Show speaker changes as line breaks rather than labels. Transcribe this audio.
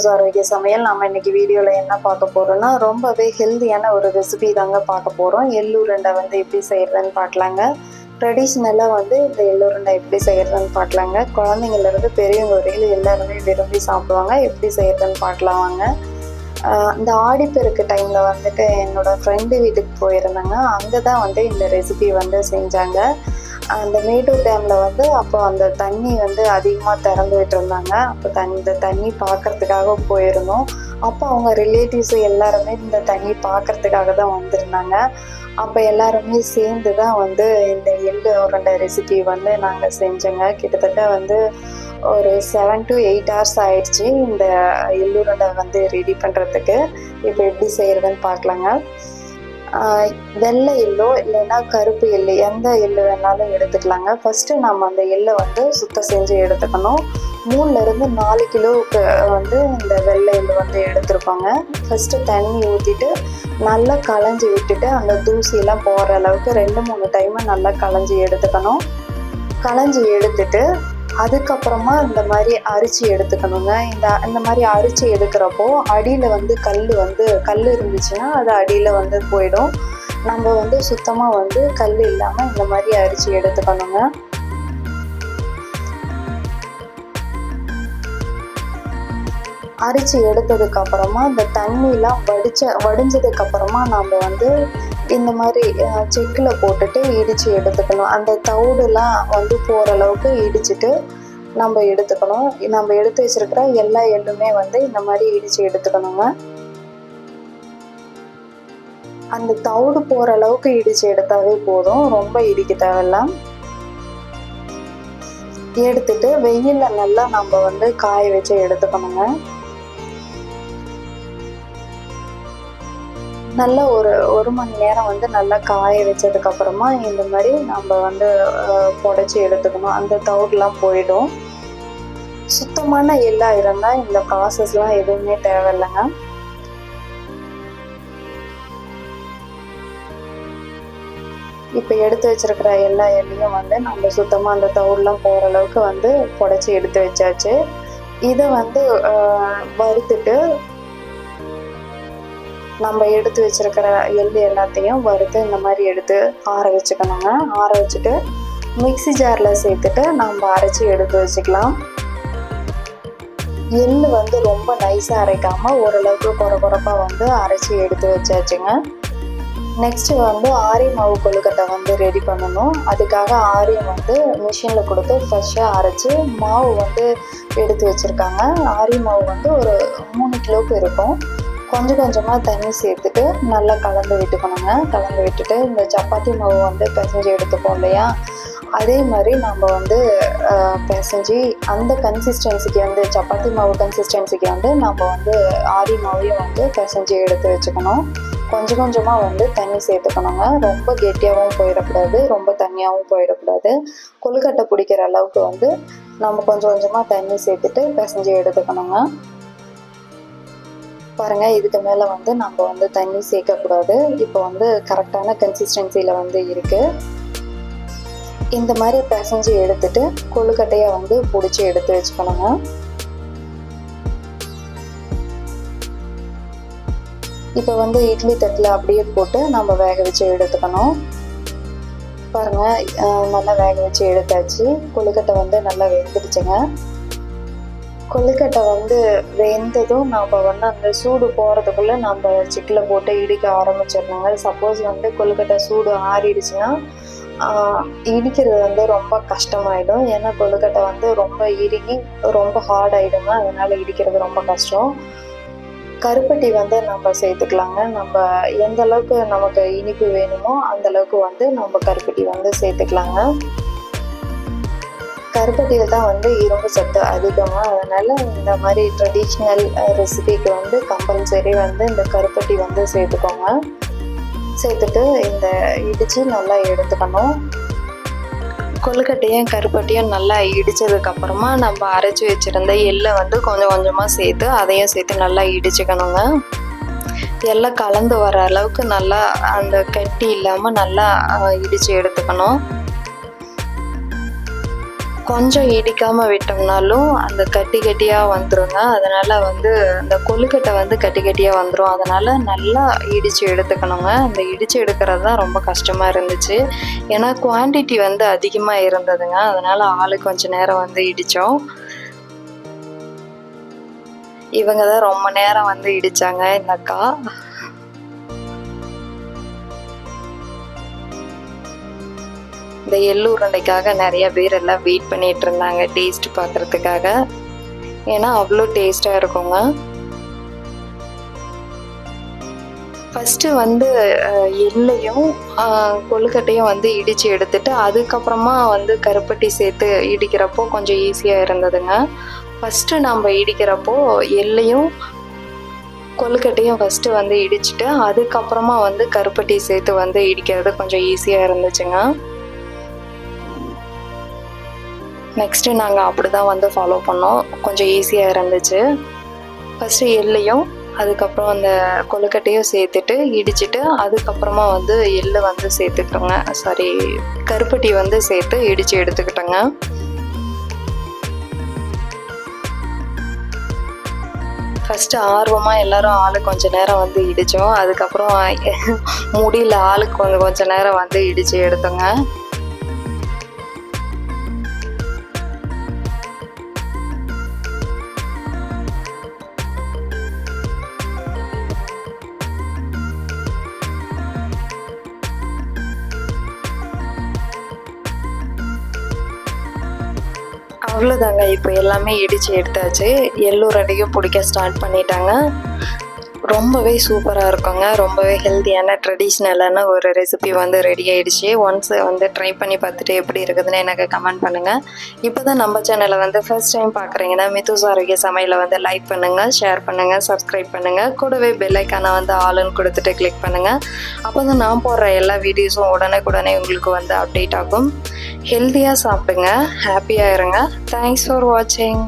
Rose ஆரோக்கிய சமையல் நம்ம இன்னைக்கு வீடியோவில் என்ன பார்க்க போகிறோம்னா ரொம்பவே ஹெல்த்தியான ஒரு ரெசிபி தாங்க பார்க்க போகிறோம் எள்ளுருண்டை வந்து எப்படி செய்கிறதுன்னு பார்க்கலாங்க. ட்ரெடிஷ்னலாக வந்து இந்த எள்ளுருண்டை எப்படி செய்கிறதுன்னு பார்க்கலாங்க. குழந்தைங்கள்லேருந்து பெரியவங்க வரையில் எல்லாருமே விரும்பி சாப்பிடுவாங்க. எப்படி செய்கிறதுன்னு பார்க்கலாம் வாங்க. இந்த ஆடிப்பெருக்கு டைமில் வந்துட்டு என்னோட ஃப்ரெண்டு வீட்டுக்கு போயிருந்தாங்க. அங்கே தான் வந்து இந்த ரெசிபி வந்து செஞ்சாங்க. அந்த மேட்டூர் டேமில் வந்து அப்போ அந்த தண்ணி வந்து அதிகமாக திறந்து விட்டுருந்தாங்க. அப்போ தண்ணி இந்த தண்ணி பார்க்கறதுக்காக போயிருந்தோம். அப்போ அவங்க ரிலேட்டிவ்ஸ் எல்லாருமே இந்த தண்ணி பார்க்கறதுக்காக தான் வந்திருந்தாங்க. அப்போ எல்லாருமே சேர்ந்து தான் வந்து இந்த எள்ளு உருண்டை ரெசிபி வந்து நாங்கள் செஞ்சோங்க. கிட்டத்தட்ட வந்து ஒரு செவன் டு எயிட் ஹவர்ஸ் ஆயிடுச்சு. இந்த எள்ளுருண்டை வந்து ரெடி பண்ணுறதுக்கு இப்போ எப்படி செய்கிறதுன்னு பார்க்கலாங்க. வெள்ளை எள்ளோ இல்லைன்னா கருப்பு எள்ளு எந்த எள்ளு வேணாலும் எடுத்துக்கலாங்க. ஃபர்ஸ்ட் நம்ம அந்த எள்ளை வந்து சுத்தம் செஞ்சு எடுத்துக்கணும். மூணுலேருந்து நாலு கிலோவுக்கு வந்து இந்த வெள்ளை எள்ளு வந்து எடுத்துருப்பாங்க ஃபஸ்ட்டு தண்ணி ஊற்றிட்டு நல்லா களைஞ்சி விட்டுட்டு அந்த தூசியெல்லாம் போகிற அளவுக்கு ரெண்டு மூணு டைம் நல்லா களைஞ்சி எடுத்துக்கணும். களைஞ்சி எடுத்துட்டு அதுக்கப்புறமா இந்த மாதிரி அரிச்சு எடுத்துக்கணுங்க. இந்த இந்த மாதிரி அரிச்சு எடுக்கிறப்போ அடியில் வந்து கல் வந்து கல் இருந்துச்சுன்னா அது அடியில் வந்து போயிடும். நம்ம வந்து சுத்தமாக வந்து கல் இல்லாமல் இந்த மாதிரி அரிச்சு எடுத்துக்கணுங்க. அரிச்சு எடுத்ததுக்கு அப்புறமா இந்த தண்ணிலாம் வடிச்ச வடிஞ்சதுக்கு அப்புறமா நம்ம வந்து இந்த மாதிரி செக்கில் போட்டுட்டு இடித்து எடுத்துக்கணும். அந்த தவிடுலாம் வந்து போகிற அளவுக்கு இடிச்சிட்டு நம்ம எடுத்துக்கணும். நம்ம எடுத்து வச்சிருக்கிற எல்லா எள்ளுமே வந்து இந்த மாதிரி இடித்து எடுத்துக்கணுங்க அந்த தவிடு போகிற அளவுக்கு இடித்து எடுத்தாவே போதும். ரொம்ப இடிக்க தேவையில்ல. எடுத்துட்டு வெயிலில் நல்லா நம்ம வந்து காய வச்சு எடுத்துக்கணுங்க. நல்லா ஒரு ஒரு மணி நேரம் வந்து நல்லா காய வச்சதுக்கு அப்புறமா இந்த மாதிரி நம்ம வந்து புடச்சி எடுத்துக்கணும். அந்த தவிடுலாம் போயிடும். சுத்தமான எல்லாம் இருந்தால் இந்த ப்ராசஸ்லாம் எதுவுமே தேவையில்லைங்க இப்போ எடுத்து வச்சிருக்கிற எல்லா எல்லையும் வந்து நம்ம சுத்தமாக அந்த தவிடுலாம் போகிற அளவுக்கு வந்து புடச்சி எடுத்து வச்சாச்சு. இதை வந்து வறுத்துட்டு நம்ம எடுத்து வச்சிருக்கிற எள்ளு எல்லாத்தையும் வறுத்து இந்த மாதிரி எடுத்து ஆற வச்சுக்கணுங்க. ஆற வச்சுட்டு மிக்ஸி ஜாரில் சேர்த்துட்டு நம்ம அரைச்சி எடுத்து வச்சுக்கலாம். எள்ளு வந்து ரொம்ப நைஸாக அரைக்காமல் ஓரளவுக்கு குறை குறைப்பாக வந்து அரைச்சி எடுத்து வச்சாச்சுங்க. நெக்ஸ்ட்டு வந்து ஆரி மாவு கொழுக்கட்டை வந்து ரெடி பண்ணணும். அதுக்காக ஆரியம் வந்து மிஷினில் கொடுத்து ஃப்ரெஷ்ஷாக அரைச்சி மாவு வந்து எடுத்து வச்சுருக்காங்க. ஆரி மாவு வந்து ஒரு மூணு கிலோவுக்கு இருக்கும். கொஞ்சம் கொஞ்சமாக தண்ணி சேர்த்துட்டு நல்லா கலந்து விட்டுக்கணுங்க. கலந்து விட்டுட்டு இந்த சப்பாத்தி மாவு வந்து பிசைஞ்சு எடுத்துப்போம் இல்லையா? அதே மாதிரி நம்ம வந்து பிசைஞ்சு அந்த கன்சிஸ்டன்சிக்கு வந்து சப்பாத்தி மாவு கன்சிஸ்டன்சிக்கு வந்து நம்ம வந்து ஆரி மாவையும் வந்து பிசைஞ்சு எடுத்து வச்சுக்கணும். கொஞ்சம் கொஞ்சமாக வந்து தண்ணி சேர்த்துக்கணுங்க. ரொம்ப கெட்டியாகவும் போயிடக்கூடாது ரொம்ப தண்ணியாகவும் போயிடக்கூடாது. கொழுக்கட்டை பிடிக்கிற அளவுக்கு வந்து நம்ம கொஞ்சம் கொஞ்சமாக தண்ணி சேர்த்துட்டு பிசைஞ்சு எடுத்துக்கணுங்க. பாருங்க இதுக்கு மேலே வந்து நம்ம வந்து தண்ணி சேர்க்கக்கூடாது. இப்போ வந்து கரெக்டான கன்சிஸ்டன்சியில் வந்து இருக்கு. இந்த மாதிரி பிசைஞ்சு எடுத்துட்டு கொழுக்கட்டையை வந்து பிடிச்சி எடுத்து வச்சுக்கணுங்க. இப்போ வந்து இட்லி தட்டில் அப்படியே போட்டு நம்ம வேக வச்சு எடுத்துக்கணும். பாருங்க நல்லா வேக வச்சு எடுத்தாச்சு. கொழுக்கட்டை வந்து நல்லா வெந்துடுச்சுங்க. கொழுக்கட்டை வந்து வெந்ததும் நம்ம வந்து அந்த சூடு போகிறதுக்குள்ளே நம்ம சிக்கில் போட்டு இடிக்க ஆரம்பிச்சிடணுங்க சப்போஸ் வந்து கொழுக்கட்டை சூடு ஆறிடுச்சுன்னா இடிக்கிறது வந்து ரொம்ப கஷ்டமாயிடும். ஏன்னா கொழுக்கட்டை வந்து ரொம்ப இறுகி ரொம்ப ஹார்ட் ஆகிடுங்க அதனால இடிக்கிறது ரொம்ப கஷ்டம். கருப்பட்டி வந்து நம்ம சேர்த்துக்கலாங்க. நம்ம எந்த அளவுக்கு நமக்கு இனிப்பு வேணுமோ அந்த அளவுக்கு வந்து நம்ம கருப்பட்டி வந்து சேர்த்துக்கலாங்க. கருப்பட்டியில் தான் வந்து இரும்பு சத்து அதிகமாக அதனால் இந்த மாதிரி ட்ரெடிஷ்னல் ரெசிபிக்கு வந்து கம்பல்சரி வந்து இந்த கருப்பட்டி வந்து சேர்த்துக்கோங்க. சேர்த்துட்டு இந்த இடித்து நல்லா எடுத்துக்கணும். கொழுக்கட்டையும் கருப்பட்டியும் நல்லா இடித்ததுக்கப்புறமா நம்ம அரைச்சி வச்சுருந்த எள்ளை வந்து கொஞ்சம் கொஞ்சமாக சேர்த்து அதையும் சேர்த்து நல்லா இடிச்சுக்கணுங்க. எல்லாம் கலந்து வர அளவுக்கு நல்லா அந்த கட்டி இல்லாமல் நல்லா இடித்து எடுத்துக்கணும். கொஞ்சம் இடிக்காமல் விட்டோம்னாலும் அந்த கட்டி கட்டியாக வந்துருங்க. அதனால் வந்து அந்த கொழுக்கட்டை வந்து கட்டி கட்டியாக வந்துடும் அதனால் நல்லா இடித்து எடுத்துக்கணுங்க. அந்த இடித்து எடுக்கிறது தான் ரொம்ப கஷ்டமாக இருந்துச்சு. ஏன்னா குவான்டிட்டி வந்து அதிகமாக இருந்ததுங்க. அதனால் ஆளு கொஞ்சம் நேரம் வந்து இடித்தோம் இவங்க தான் ரொம்ப நேரம் வந்து இடித்தாங்க இந்த அக்கா. இந்த எள்ளு உருண்டைக்காக நிறைய பேர் எல்லாம் வெயிட் பண்ணிட்டு இருந்தாங்க டேஸ்ட் பார்க்கறதுக்காக. ஏன்னா அவ்வளோ டேஸ்ட்டாக இருக்குங்க. ஃபஸ்ட்டு வந்து எள்ளையும் கொழுக்கட்டையும் வந்து இடித்து எடுத்துட்டு அதுக்கப்புறமா வந்து கருப்பட்டி சேர்த்து இடிக்கிறப்போ கொஞ்சம் ஈஸியாக இருந்ததுங்க. ஃபஸ்ட்டு நம்ம இடிக்கிறப்போ எள்ளையும் கொழுக்கட்டையும் ஃபஸ்ட்டு வந்து இடிச்சிட்டு அதுக்கப்புறமா வந்து கருப்பட்டி சேர்த்து வந்து இடிக்கிறது கொஞ்சம் ஈஸியாக இருந்துச்சுங்க. நெக்ஸ்ட்டு நாங்கள் அப்படி தான் வந்து ஃபாலோ பண்ணோம். கொஞ்சம் ஈஸியாக இருந்துச்சு. ஃபஸ்ட்டு எள்ளையும் அதுக்கப்புறம் அந்த கொழுக்கட்டையும் சேர்த்துட்டு இடிச்சிட்டு அதுக்கப்புறமா வந்து எள்ளு வந்து சேர்த்துக்கிட்டோங்க. சாரி கருப்பட்டி வந்து சேர்த்து இடித்து எடுத்துக்கிட்டோங்க. ஃபஸ்ட்டு ஆர்வமாக எல்லாரும் ஆள் கொஞ்ச நேரம் வந்து இடித்தோம் அதுக்கப்புறம் முடியல ஆளுக்கு கொஞ்சம் கொஞ்சம் நேரம் வந்து இடித்து எடுத்தோங்க. அவ்வளோதாங்க இப்போ எல்லாமே இடித்து எடுத்தாச்சு. எல்லோரடையும் பிடிக்க ஸ்டார்ட் பண்ணிட்டாங்க. ரொம்பவே சூப்பராக இருக்குங்க. ரொம்பவே ஹெல்த்தியான ட்ரெடிஷ்னலான ஒரு ரெசிபி வந்து ரெடி ஆகிடுச்சு ஒன்ஸ் வந்து ட்ரை பண்ணி பார்த்துட்டு எப்படி இருக்குதுன்னு எனக்கு கமெண்ட் பண்ணுங்கள் இப்போ தான் நம்ம சேனலை வந்து ஃபர்ஸ்ட் டைம் பார்க்குறீங்கன்னா மிதுஸ் ஆரோக்கிய சமையலை வந்து லைக் பண்ணுங்கள் ஷேர் பண்ணுங்கள் சப்ஸ்கிரைப் பண்ணுங்கள் கூடவே பெல் வந்து ஆளுன்னு கொடுத்துட்டு கிளிக் பண்ணுங்கள் அப்போ தான் நான் போடுற எல்லா வீடியோஸும் உடனே உங்களுக்கு வந்து அப்டேட் ஆகும். ஹெல்த்தியாக சாப்பிடுங்க ஹாப்பியாக இருங்க. தேங்க்ஸ் ஃபார் வாட்சிங்